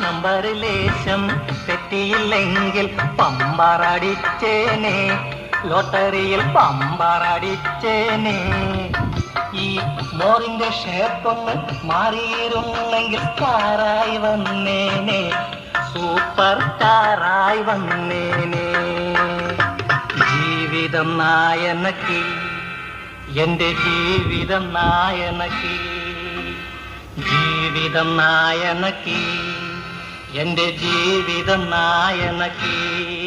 നമ്പറിലേശം പെട്ടിയില്ലെങ്കിൽ പമ്പറടിച്ചേനെ. ലോട്ടറിയിൽ പമ്പറടിച്ചേനെ. ഈ മോറിന്റെ ഷേപ്പൊന്ന് മാറിയിരുന്നെങ്കിൽ കാറായി വന്നേനെ. സൂപ്പർ കാറായി വന്നേനെ. ജീവിതം നായനക്കി എന്റെ ജീവിതം നായനക്ക് ജീവിതം നായനക്ക് എന്റെ ജീവിതം നായനക്ക്.